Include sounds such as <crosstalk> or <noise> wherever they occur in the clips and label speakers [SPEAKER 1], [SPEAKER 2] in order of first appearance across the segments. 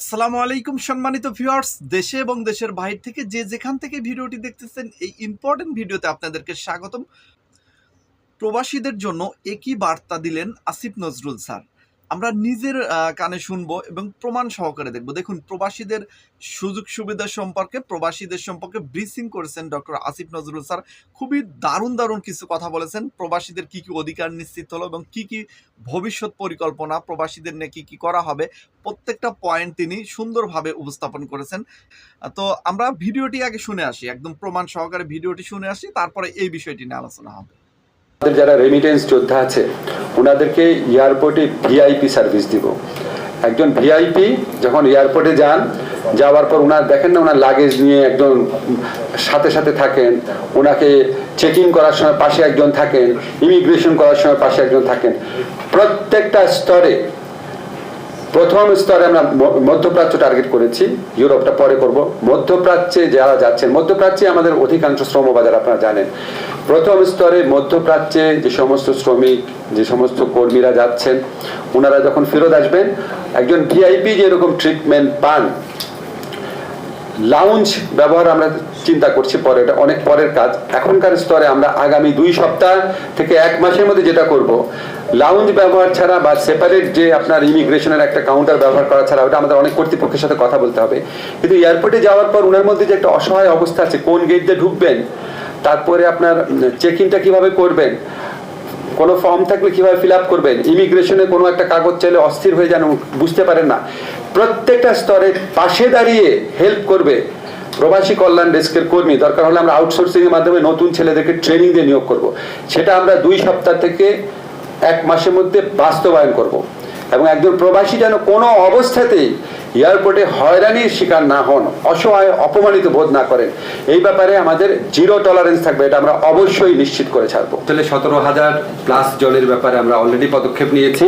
[SPEAKER 1] আসসালামু আলাইকুম সম্মানিত ভিউয়ার্স, দেশে এবং দেশের বাহির থেকে যে যেখান থেকে ভিডিওটি দেখতেছেন, এই ইম্পর্টেন্ট ভিডিওতে আপনাদেরকে স্বাগতম। প্রবাসীদের জন্য একই বার্তা দিলেন আসিফ নজরুল স্যার। আমরা নিজের কানে শুনব এবং প্রমাণ সহকারে দেখব। দেখুন, প্রবাসীদের সুযোগ সুবিধা সম্পর্কে, প্রবাসীদের সম্পর্কে ব্রিফিং করেছেন ডক্টর আসিফ নজরুল স্যার। খুবই দারুণ দারুণ কিছু কথা বলেছেন। প্রবাসীদের কি কি অধিকার নিশ্চিত হলো এবং কি কি ভবিষ্যৎ পরিকল্পনা প্রবাসীদের নিয়ে কি কি করা হবে, প্রত্যেকটা পয়েন্ট তিনি সুন্দরভাবে উপস্থাপন করেছেন। তো আমরা ভিডিওটি আগে শুনে আসি, একদম প্রমাণ সহকারে ভিডিওটি শুনে আসি, তারপরে এই বিষয়টি নিয়ে আলোচনা হবে।
[SPEAKER 2] আমাদের যারা রেমিটেন্স যোদ্ধা আছে, ওনাদেরকে এয়ারপোর্টে ভিআইপি সার্ভিস দিব। একজন ভিআইপি যখন এয়ারপোর্টে যান, যাওয়ার পর ওনার দেখেন না, ওনার লাগেজ নিয়ে একজন সাথে সাথে থাকেন, ওনাকে চেক ইন করার সময় পাশে একজন থাকেন ইমিগ্রেশন করার সময় পাশে একজন থাকেন। প্রত্যেকটা স্তরে প্রথম স্তরে আমরা মধ্যপ্রাচ্য টার্গেট করেছি, ইউরোপটা পরে করব। মধ্যপ্রাচ্যে যারা যাচ্ছেন, মধ্যপ্রাচ্যে আমাদের অধিকাংশ শ্রম বাজার আপনারা জানেন। প্রথম স্তরে মধ্যপ্রাচ্যে যে সমস্ত শ্রমিক, যে সমস্ত কর্মীরা যাচ্ছেন, ওনারা যখন ফেরত আসবেন, একজন ভিআইপি যেরকম ট্রিটমেন্ট পান লাউঞ্জ ব্যবহার আমরা চিন্তা করছি পরে, এটা অনেক পরের কাজ। এখনকার স্তরে আমরা আগামী দুই সপ্তাহ থেকে এক মাসের মধ্যে যেটা করব লাউঞ্জ ব্যবহার ছাড়া বা সেপারেট যে আপনার ইমিগ্রেশনের একটা কাউন্টার ব্যবহার করা ছাড়া, ওটা আমাদের অনেক কর্তৃপক্ষের সাথে কথা বলতে হবে। কিন্তু এয়ারপোর্টে যাওয়ার পর ওনার মধ্যে যে একটা অসহায় অবস্থা আছে, কোন গেট দিয়ে ঢুকবেন, তারপরে আপনার চেক ইনটা কীভাবে করবেন, কোনো ফর্ম থাকলে কীভাবে ফিল আপ করবেন ইমিগ্রেশনে কোনো একটা কাগজ চাইলে অস্থির হয়ে যান বুঝতে পারেন না, প্রত্যেকটা স্তরে পাশে দাঁড়িয়ে হেল্প করবে। প্রবাসী কল্যাণ ডেস্কের কর্মী, দরকার হলে আমরা আউটসোর্সিং এর মাধ্যমে নতুন ছেলেদেরকে ট্রেনিং দিয়ে নিয়োগ করব। সেটা আমরা দুই সপ্তাহ থেকে এক মাসের মধ্যে বাস্তবায়ন করব। এবং একজন প্রবাসী যেন কোনো অবস্থাতেই এয়ারপোর্টে হয়রানির শিকার না হন অসহায় অপমানিত বোধ না করেন। এই ব্যাপারে আমাদের জিরো টলারেন্স থাকবে এটা আমরা অবশ্যই নিশ্চিত করে ছাড়বো। তাহলে সতেরো হাজার প্লাস জনের ব্যাপারে আমরা অলরেডি পদক্ষেপ নিয়েছি।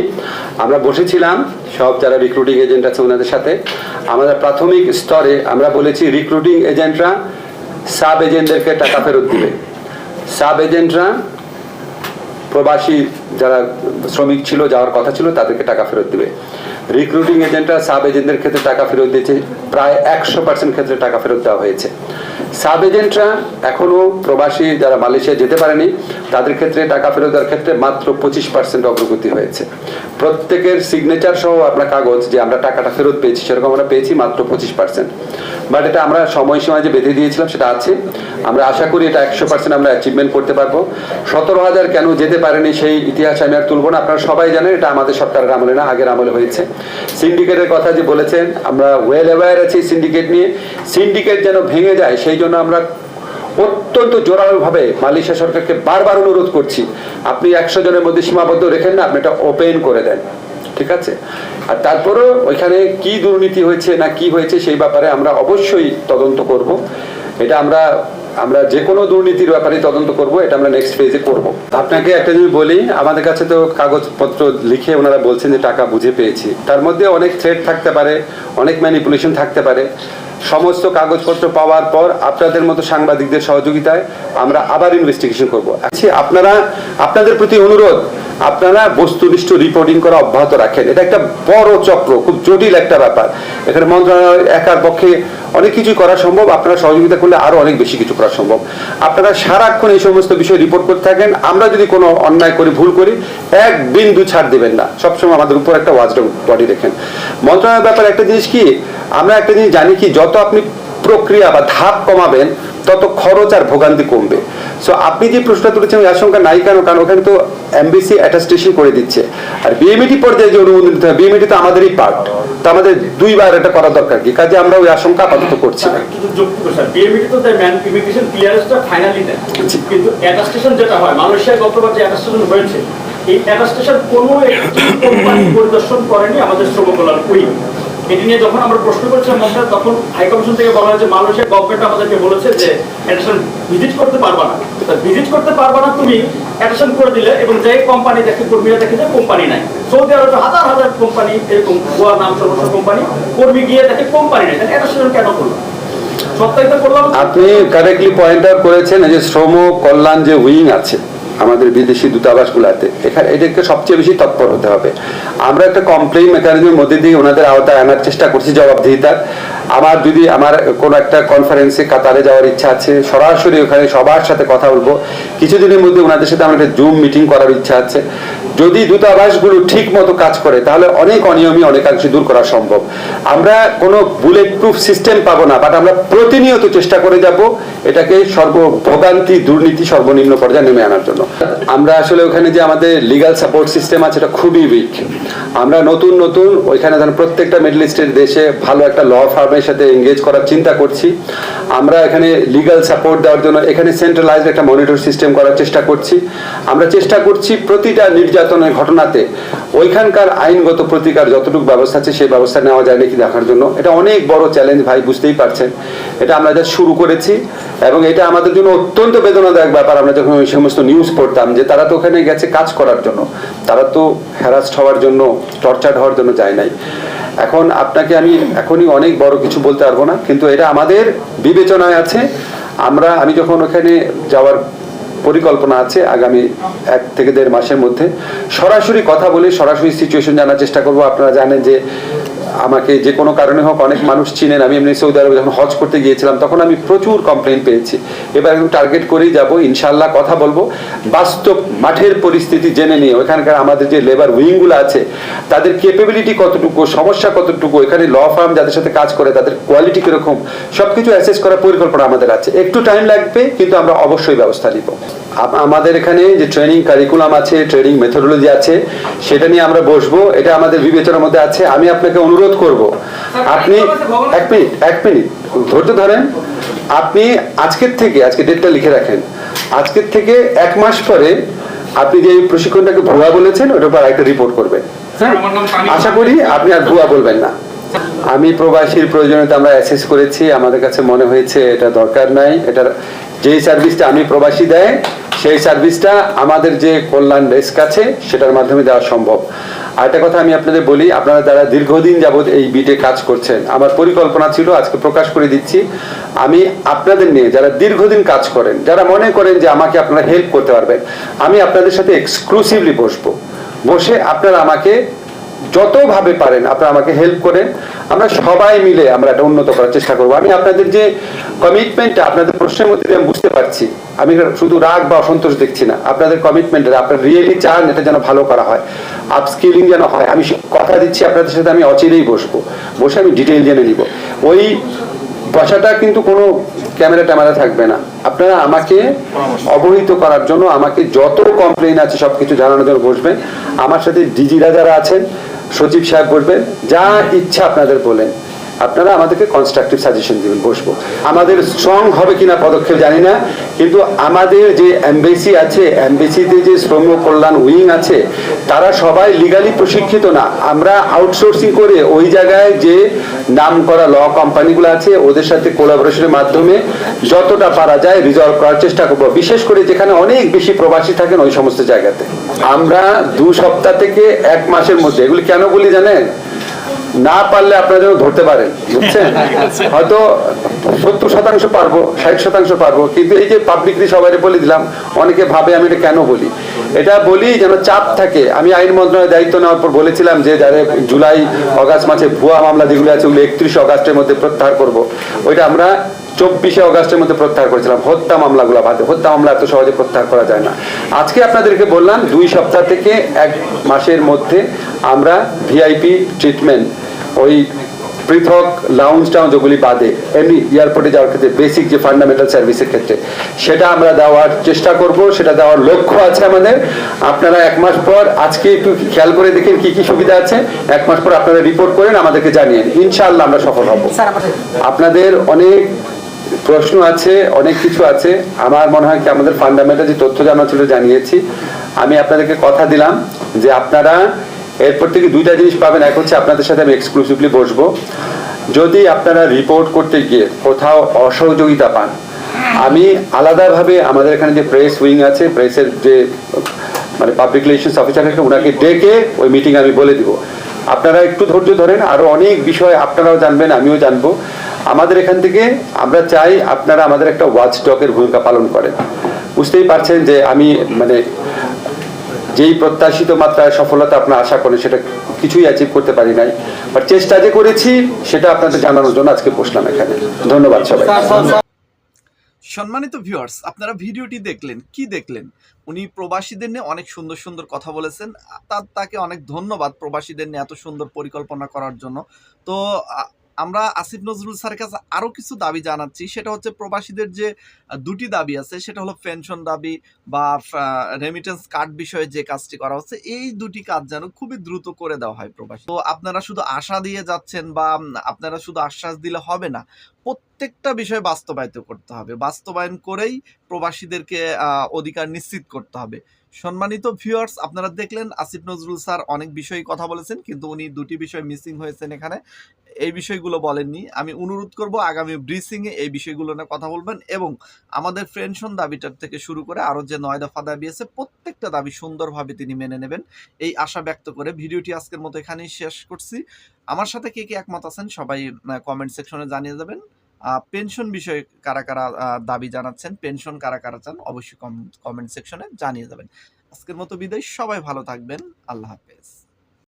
[SPEAKER 2] আমরা বসেছিলাম সব যারা রিক্রুটিং এজেন্ট আছে ওনাদের সাথে। আমাদের প্রাথমিক স্তরে আমরা বলেছি রিক্রুটিং এজেন্টরা সাব এজেন্টদেরকে টাকা ফেরত দিবে। সাব এজেন্টরা প্রবাসী যারা শ্রমিক ছিল, যাওয়ার কথা ছিল, তাদেরকে টাকা ফেরত দিবে। রিক্রুটিং এজেন্টরা সাব এজেন্টদের ক্ষেত্রে টাকা ফেরত দিয়েছে, প্রায় একশো পার্সেন্ট ক্ষেত্রে টাকা ফেরত দেওয়া হয়েছে। সাব এজেন্টরা এখনও প্রবাসী যারা মালয়েশিয়া যেতে পারেনি, তাদের ক্ষেত্রে টাকা ফেরত দেওয়ার ক্ষেত্রে মাত্র পঁচিশ পার্সেন্ট অগ্রগতি হয়েছে। প্রত্যেকের সিগনেচার সহ আপনার কাগজ যে আমরা টাকাটা ফেরত পেয়েছি, সেরকম আমরা পেয়েছি মাত্র পঁচিশ পার্সেন্ট বাট এটা আমরা সময়সীমা যে বেঁধে দিয়েছিলাম সেটা আছে। আমরা আশা করি এটা একশো পার্সেন্ট আমরা অ্যাচিভমেন্ট করতে পারব। সতেরো হাজার কেন যেতে পারেনি সেই ইতিহাস আমি আর তুলবো না। আপনারা সবাই জানেন এটা আমাদের সরকারের আমলে না, আগের আমলে হয়েছে। সিন্ডিকেটের কথা যে বলেছেন, আমরা ওয়েল অ্যাওয়ার আছি সিন্ডিকেট নিয়ে। সিন্ডিকেট যেন ভেঙে যায়, সেই জন্য আমরা অত্যন্ত জোরালোভাবে মালয়েশিয়া সরকারকে বারবার অনুরোধ করছি। আপনি একশো জনের মধ্যে সীমাবদ্ধ রেখেন না, আপনি এটা ওপেন করে দেন। ঠিক আছে? আর তারপরেও ওইখানে কি দুর্নীতি হয়েছে না কি হয়েছে সেই ব্যাপারে আমরা অবশ্যই তদন্ত করব। এটা আমরা আমরা যে কোনো দুর্নীতির ব্যাপারে তদন্ত করব, এটা আমরা নেক্সট ফেজে করব। আপনাকে একটা জিনিস বলি, আমাদের কাছে তো কাগজপত্র লিখে ওনারা বলছেন যে টাকা বুঝে পেয়েছি। তার মধ্যে অনেক থ্রেড থাকতে পারে, অনেক ম্যানিপুলেশন থাকতে পারে। সমস্ত কাগজপত্র পাওয়ার পর আপনাদের মতো সাংবাদিকদের সহযোগিতায় আমরা আবার ইনভেস্টিগেশন করব। আচ্ছা আপনারা, আপনাদের প্রতি অনুরোধ আপনারা বস্তুনিষ্ঠ রিপোর্টিং করা অব্যাহত রাখেন। এটা একটা বড় চক্র, খুব জটিল একটা ব্যাপার। এখানে মন্ত্রণালয় একার পক্ষে অনেক কিছু করা সম্ভব, আপনারা সহযোগিতা করলে আরও অনেক বেশি কিছু করা সম্ভব। আপনারা সারাক্ষণ এই সমস্ত বিষয়ে রিপোর্ট করতে থাকেন। আমরা যদি কোনো অন্যায় করি, ভুল করি, এক বিন্দু ছাড় দেবেন না। সবসময় আমাদের উপর একটা ওয়াজ বডি রেখেন মন্ত্রণালয়ের ব্যাপারে একটা জিনিস কি, আমরা একটা জিনিস জানি কি, যত আপনি প্রক্রিয়া বা ধাপ কমাবেন তত খরচ আর ভোগান্তি কমবে। সো আপনি যে প্রশ্নটা তুলেছেন ওই আশঙ্কা নাই কেন কারণ ওখানে তো এমবিসি অ্যাটাস্টেশন করে দিচ্ছে। আর বিএমইটি পর্যায়ে যে অনুমোদন দিতে হয় বিএমইটি তো আমাদেরই পার্ট তো আমাদের দুইবার এটা করা দরকার কি? কাজে আমরা ওই আশঙ্কা আপাতত করছি না।
[SPEAKER 3] দেয়। কিন্তু অ্যাটাস্টেশন যেটা হয় মালয়েশিয়ায় গতবার যে অ্যাটাস্টেশন হয়েছে এই অ্যাটাস্টেশন কোনো একটি কোম্পানি পরিদর্শন করেনি আমাদের শ্রম কল্যাণ এটি নিয়ে যখন আমরা প্রশ্ন করছিলাম মন্ত্রী তখন হাইকমিশন থেকে বলা হয়েছে মালয়েশিয়া গভর্নমেন্ট আমাদেরকে বলেছে যে অ্যাটাস্টেশন ভিজিট করতে পারবা না। ভিজিট করতে পারবা না তুমি অ্যাটাস্টেশন করে দিলে এবং যে কোম্পানি দেখে, কর্মীরা দেখে যে কোম্পানি নাই। সৌদি আরবে হাজার হাজার কোম্পানি এরকম গোয়া নাম সর্বস্ব কোম্পানি কর্মী গিয়ে দেখে কোম্পানি নেই। তাহলে অ্যাটাস্টেশন কেন করল?
[SPEAKER 2] আপনি কারেক্টলি পয়েন্ট আউট করেছেন যে শ্রম কল্যাণ যে উইং আছে আমাদের বিদেশি দূতাবাসগুলোতে। এখানে এটাকে সবচেয়ে বেশি তৎপর হতে হবে। আমরা একটা কমপ্লেন মেকানিজমের মধ্যে দিয়ে ওনাদের আওতায় আনার চেষ্টা করছি, জবাবদিহিতার। আমার যদি আমার কোনো একটা কনফারেন্সে কাতারে যাওয়ার ইচ্ছা আছে, সরাসরি ওখানে সবার সাথে কথা বলব। কিছুদিনের মধ্যে ওনাদের সাথে আমার একটা জুম মিটিং করার ইচ্ছা আছে। যদি দূতাবাসগুলো ঠিক মতো কাজ করে, তাহলে অনেক অনিয়মই অনেকাংশে দূর করা সম্ভব। আমরা কোনো বুলেট প্রুফ সিস্টেম পাবো না বাট আমরা প্রতিনিয়ত চেষ্টা করে যাব এটাকে সর্বভোগান্তি দুর্নীতি সর্বনিম্ন পর্যায়ে নেমে আনার জন্য। আমরা আসলে ওখানে যে আমাদের লিগাল সাপোর্ট সিস্টেম আছে, এটা খুবই উইক আমরা নতুন নতুন ওইখানে ধরেন প্রত্যেকটা মিডল ইস্টের দেশে ভালো একটা ল ফার্মের সাথে এঙ্গেজ করার চিন্তা করছি। আমরা এখানে লিগাল সাপোর্ট দেওয়ার জন্য এখানে সেন্ট্রালাইজড একটা মনিটর সিস্টেম করার চেষ্টা করছি। আমরা চেষ্টা করছি প্রতিটা নির্যাতনের ঘটনাতে ওইখানকার আইনগত প্রতিকার যতটুকু ব্যবস্থা আছে সেই ব্যবস্থা নেওয়া যায় নাকি দেখার জন্য। এটা অনেক বড় চ্যালেঞ্জ ভাই, বুঝতেই পারছেন। এটা আমরা যা শুরু করেছি এবং এটা আমাদের জন্য অত্যন্ত বেদনাদায়ক ব্যাপার। আমরা যখন ওই সমস্ত নিউজ পড়তাম যে তারা তো ওখানে গেছে কাজ করার জন্য। তারা তো হ্যারাস্ট হওয়ার জন্য টর্চার্ড হওয়ার জন্য যায় নাই। এখন আপনাকে আমি এখনই অনেক বড় কিছু বলতে পারব না, কিন্তু এটা আমাদের বিবেচনায় আছে। আমরা, আমি যখন ওখানে যাওয়ার পরিকল্পনা আছে আগামী এক থেকে দেড় মাসের মধ্যে। সরাসরি কথা বলে সরাসরি সিচুয়েশন জানার চেষ্টা করব। আপনারা জানেন যে আমাকে যে কোনো কারণে হোক অনেক মানুষ চিনেন। আমি এমনি সৌদি আরবে যখন হজ করতে গিয়েছিলাম, তখন আমি প্রচুর কমপ্লেন পেয়েছি। এবার একটু টার্গেট করেই যাব ইনশাল্লাহ কথা বলব। বাস্তব মাঠের পরিস্থিতি জেনে নিয়ে ওখানকার আমাদের যে লেবার উইংগুলো আছে, তাদের কেপেবিলিটি কতটুকু, সমস্যা কতটুকু এখানে ল ফার্ম যাদের সাথে কাজ করে, তাদের কোয়ালিটি কীরকম, সবকিছু অ্যাসেস করার পরিকল্পনা আমাদের আছে। একটু টাইম লাগবে, কিন্তু আমরা অবশ্যই ব্যবস্থা নিব। আমাদের এখানে যে ট্রেনিং কারিকুলাম আছে ট্রেনিং মেথোডোলজি আছে, সেটা নিয়ে আমরা বসবো। এটা আমাদের বিবেচনার মধ্যে আছে। আমি আপনাকে অনুরোধ করব। আপনি এক মিনিট এক মিনিট ধৈর্য ধরেন। আপনি আজকের থেকে আজকে ডেটটা লিখে রাখেন। আজকের থেকে এক মাস পরে আপনি যে প্রশিক্ষণটাকে ভুয়া বলেছেন ওটার উপর একটা রিপোর্ট করবেন। হ্যাঁ আশা করি আপনি আর ভুয়া বলবেন না। আমি প্রবাসীর প্রয়োজনীয়তা আমরা অ্যাসেস করেছি। আমাদের কাছে মনে হয়েছে এটা দরকার নাই। এটার যেই সার্ভিসটা আমি প্রবাসী দেয় সেই সার্ভিসটা আমাদের যে কল্যাণ ডেস্ক আছে সেটার মাধ্যমে দেওয়া সম্ভব। আর একটা কথা আমি আপনাদের বলি, আপনারা যারা দীর্ঘদিন যাবত এই বিটে কাজ করছেন, আমার পরিকল্পনা ছিল, আজকে প্রকাশ করে দিচ্ছি। আমি আপনাদের নিয়ে যারা দীর্ঘদিন কাজ করেন, যারা মনে করেন যে আমাকে আপনারা হেল্প করতে পারবেন, আমি আপনাদের সাথে এক্সক্লুসিভলি বসবো। বসে আপনারা আমাকে যতভাবে পারেন, আপনারা আমাকে হেল্প করেন। আমরা সবাই মিলে আমরা এটা উন্নত করার চেষ্টা করব। আমি আপনাদের যে কমিটমেন্টটা আপনাদের প্রশ্নের মধ্যে আমি বুঝতে পারছি আমি শুধু রাগ বা অসন্তোষ দেখছি না। আপনাদের কমিটমেন্ট আপনারা রিয়েলি চান এটা যেন ভালো করা হয়। আপস্কিলিং যেন হয়। আমি কথা দিচ্ছি আপনাদের সাথে আমি অচিরেই বসবো। বসে আমি ডিটেইল জেনে নিব। ওই বসাটা কিন্তু কোনো ক্যামেরা ট্যামেরা থাকবে না। আপনারা আমাকে অবহিত করার জন্য আমাকে যত কমপ্লেন আছে সব কিছু জানানোর জন্য বসবেন। আমার সাথে ডিজিরা যারা আছেন সচিব সাহেব বসবেন যা ইচ্ছা আপনাদের বলেন। আপনারা আমাদেরকে কনস্ট্রাকটিভ সাজেশন দিবেন, বসবো। আমাদের স্ট্রং হবে কিনা পদক্ষেপ জানি না, কিন্তু আমাদের যে এমবেসি আছে এমবেসিতে যে শ্রম কল্যাণ উইং আছে, তারা সবাই লিগালি প্রশিক্ষিত না। আমরা আউটসোর্সিং করে ওই জায়গায় যে নাম করা ল কোম্পানিগুলো আছে, ওদের সাথে কোলাবোরেশনের মাধ্যমে যতটা পারা যায় রিজলভ করার চেষ্টা করব। বিশেষ করে যেখানে অনেক বেশি প্রবাসী থাকেন ওই সমস্ত জায়গাতে। আমরা দু সপ্তাহ থেকে এক মাসের মধ্যে, এগুলি কেন বলি জানেন? না পারলে আপনারা যেন ধরতে পারেন বুঝছেন? <laughs> হয়তো সত্তর শতাংশ পারব, ষাট শতাংশ পারব, কিন্তু এই যে পাবলিকলি সবাই বলে দিলাম, অনেকে ভাবে আমি এটা কেন বলি? এটা বলি যেন চাপ থাকে। আমি আইন মন্ত্রণালয়ের দায়িত্ব নেওয়ার পর বলেছিলাম যে যারা জুলাই মাসে ভুয়া মামলা যেগুলো আছে, ওগুলো একত্রিশে মধ্যে প্রত্যাহার করব। ওইটা আমরা চব্বিশে অগাস্টের মধ্যে প্রত্যাহার করেছিলাম। হত্যা মামলাগুলো বাদে হত্যা মামলা এত সহজে প্রত্যাহার করা যায় না। আজকে আপনাদেরকে বললাম, দুই সপ্তাহ থেকে এক মাসের মধ্যে আমরা ভিআইপি ট্রিটমেন্ট ওই পৃথক লাউঞ্জ টাউন যেগুলি বাদে এমনি এয়ারপোর্টে যাওয়ার ক্ষেত্রে বেসিক যে ফান্ডামেন্টাল সার্ভিসের ক্ষেত্রে সেটা আমরা দেওয়ার চেষ্টা করব সেটা দেওয়ার লক্ষ্য আছে আমাদের। আপনারা এক মাস পর আজকে একটু খেয়াল করে দেখেন কি কি সুবিধা আছে এক মাস পর আপনারা রিপোর্ট করেন আমাদেরকে জানিয়ে ইনশাআল্লাহ আমরা সফল হব। আপনাদের অনেক প্রশ্ন আছে অনেক কিছু আছে। আমার মনে হয় কি আমাদের ফান্ডামেন্টাল যে তথ্য জানা ছিল জানিয়েছি আমি আপনাদেরকে কথা দিলাম যে আপনারা এরপর থেকে দুইটা জিনিস পাবেন। এক হচ্ছে আপনাদের সাথে আমি এক্সক্লুসিভলি বসবো। যদি আপনারা রিপোর্ট করতে গিয়ে কোথাও অসহযোগিতা পান, আমি আলাদাভাবে আমাদের এখানে যে প্রেস উইং আছে প্রেসের যে মানে পাবলিক রিলেশনস অফিসার ওনাকে ডেকে ওই মিটিং আমি বলে দিব। আপনারা একটু ধৈর্য ধরেন আরও অনেক বিষয় আপনারাও জানবেন, আমিও জানব। আমাদের এখান থেকে আমরা চাই আপনারা আমাদের একটা ওয়াচ ডকের ভূমিকা পালন করেন। বুঝতেই পারছেন যে আমি মানে যেই প্রত্যাশিত মাত্রায় সফলতা আপনার আশা করেন সেটা কিছুই অ্যাচিভ করতে পারি নাই। বাট চেষ্টা যে করেছি, সেটা আপনাদের জানানোর জন্য আজকে বসলাম এখানে। ধন্যবাদ সবাই
[SPEAKER 1] সম্মানিত ভিউয়ার্স আপনারা ভিডিওটি দেখলেন, কি দেখলেন? উনি প্রবাসীদের নিয়ে অনেক সুন্দর সুন্দর কথা বলেছেন। তার তাকে অনেক ধন্যবাদ প্রবাসীদের নিয়ে এত সুন্দর পরিকল্পনা করার জন্য। তো আমরা আসিফ নজরুল স্যারের কাছে আরও কিছু দাবি জানাচ্ছি। সেটা হচ্ছে প্রবাসীদের যে দুটি দাবি আছে, সেটা হলো পেনশন দাবি বা রেমিটেন্স কার্ড বিষয়ে যে কাজটি করা হচ্ছে, এই দুটি কাজ যেন খুবই দ্রুত করে দেওয়া হয় প্রবাসী। তো আপনারা শুধু আশা দিয়ে যাচ্ছেন বা আপনারা শুধু আশ্বাস দিলে হবে না, প্রত্যেকটা বিষয় বাস্তবায়িত করতে হবে। বাস্তবায়ন করেই প্রবাসীদেরকে অধিকার নিশ্চিত করতে হবে। সম্মানিত ভিউয়ার্স আপনারা দেখলেন আসিফ নজরুল স্যার অনেক বিষয়ে কথা বলেছেন, কিন্তু উনি দুটি বিষয় মিসিং হয়েছেন এখানে। এই বিষয়গুলো বলেননি। আমি অনুরোধ করব আগামী ব্রিসিং এ এই বিষয়গুলো নিয়ে কথা বলবেন এবং আমাদের পেনশন দাবিটার থেকে শুরু করে আরও যে নয় দফা দাবি আছে, প্রত্যেকটা দাবি সুন্দরভাবে তিনি মেনে নেবেন। এই আশা ব্যক্ত করে ভিডিওটি আজকের মতো এখানেই শেষ করছি। আমার সাথে কে কে একমত আছেন সবাই কমেন্ট সেকশনে জানিয়ে যাবেন পেনশন বিষয়ে কারা কারা দাবি জানাচ্ছেন পেনশন কারা কারা চান অবশ্যই কমেন্ট সেকশনে জানিয়ে যাবেন আজকের মতো বিদায়, সবাই ভালো থাকবেন, আল্লাহ হাফেজ।